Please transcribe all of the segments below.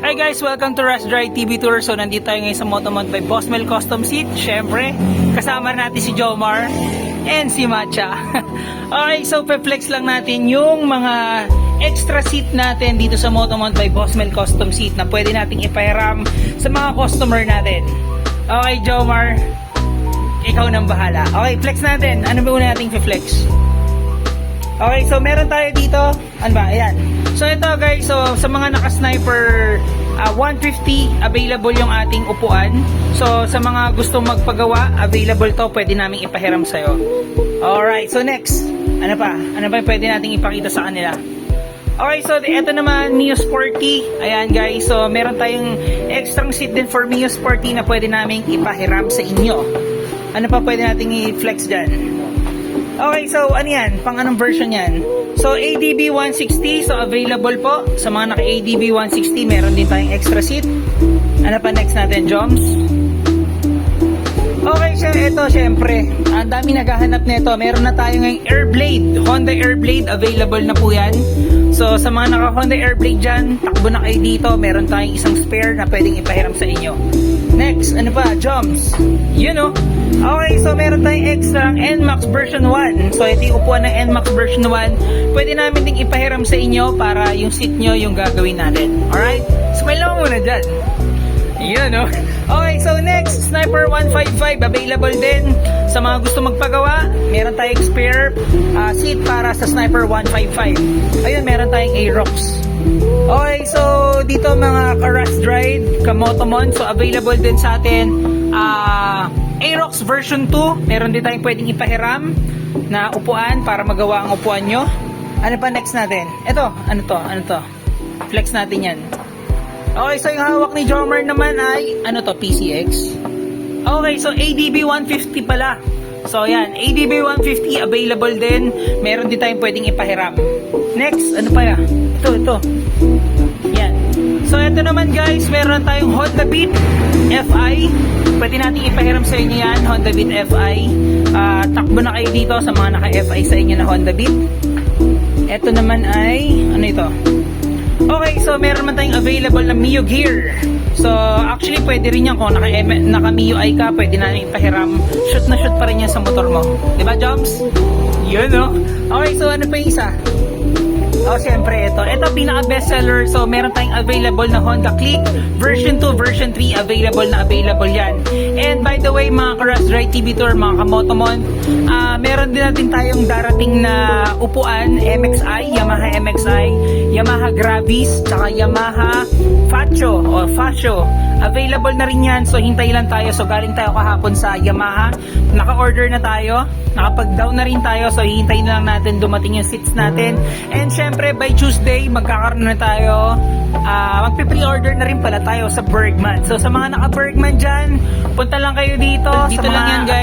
Hi guys, welcome to Rush Drive TV Tour. So nandito tayo ngayon sa Motomod by Boss Mel Custom Seat. Syempre, kasama natin si Jomar and si Matcha. okay, so pe-flex lang natin yung mga extra seat natin dito sa Motomod by Boss Mel Custom Seat na pwede nating ipahiram sa mga customer natin. Okay, Jomar, ikaw nang bahala. Okay, flex natin. Ano ba una nating flex? Okay, so meron tayo dito. Ano ba? Ayan. So ito guys, so sa mga naka-sniper ah, 150 available yung ating upuan. So sa mga gustong magpagawa, available to, pwede naming ipahiram sa'yo. Alright, so next. Ano pa? Ano ba pwede nating ipakita sa kanila? Okay, so ito naman, Mio Sporty. Ayan guys, so meron tayong extra seat din for Mio Sporty na pwede naming ipahiram sa inyo. Ano pa pwede nating i-flex dyan? Okay, so ano yan? Pang anong version yan? So ADB 160, so available po sa mga naka ADB 160, meron din tayong extra seat. Ano pa next natin, Joms? Okay, siya, ito syempre. Ang dami naghahanap nito. Meron na tayo ngayong Airblade. Honda Airblade, available na po yan. So, sa mga naka Honda Airblade dyan, takbo na kayo dito. Meron tayong isang spare na pwedeng ipahiram sa inyo. Next, ano pa? Joms. You know. Okay, so meron tayong extra NMAX version 1. So, ito yung upuan ng NMAX version 1. Pwede namin ding ipahiram sa inyo para yung seat nyo yung gagawin natin. Alright? Smile lang muna dyan. Yun, no? Okay, so next, Sniper 155, available din sa mga gusto magpagawa. Meron tayong spare uh, seat para sa Sniper 155. Ayun, meron tayong Aerox. Okay, so dito mga ka-Rust Ride, ka-Motomon, so available din sa atin uh, Aerox version 2. Meron din tayong pwedeng ipahiram na upuan para magawa ang upuan nyo. Ano pa next natin? Ito, ano to? Ano to? Flex natin yan. Okay, so yung hawak ni Jomer naman ay, ano to, PCX? Okay, so ADB 150 pala. So yan, ADB 150 available din. Meron din tayong pwedeng ipahiram. Next, ano pa yan? Ito, ito. Yan. So ito naman guys, meron tayong Honda Beat FI. Pwede natin ipahiram sa inyo yan, Honda Beat FI. Ah, takbo na kayo dito sa mga naka-FI sa inyo na Honda Beat. Ito naman ay, ano ito? Okay, so meron man tayong available na Mio Gear. So, actually, pwede rin yan kung naka, naka Mio ay ka, pwede na ipahiram. Shoot na shoot pa rin yan sa motor mo. Diba, Joms? Yun, no? Okay, so ano pa yung isa? Oh, syempre, ito. Ito, pinaka-bestseller. So, meron tayong available na Honda Click. Version 2, version 3, available na available yan. And by the way, mga Karas Ride TV Tour, mga kamotomon, ah meron din natin tayong darating na upuan, MXI, Yamaha MXI, Yamaha Gravis, tsaka Yamaha Facho o Facho. Available na rin yan. So, hintay lang tayo. So, galing tayo kahapon sa Yamaha. Naka-order na tayo. Nakapag-down na rin tayo. So, hintayin na lang natin dumating yung seats natin. And syempre, by Tuesday, magkakaroon na tayo. ah magpe-pre-order na rin pala tayo sa Bergman. So, sa mga naka-Bergman dyan, punta lang kayo dito. Dito lang yan, guys.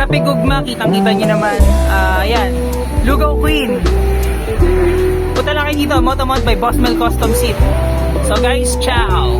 Ah, Kape Gugma, kitang-kita nyo naman. Ah, yan. Lugaw Queen. Punta lang kayo dito, Motomod by Boss Mel Custom Seat. So guys, ciao!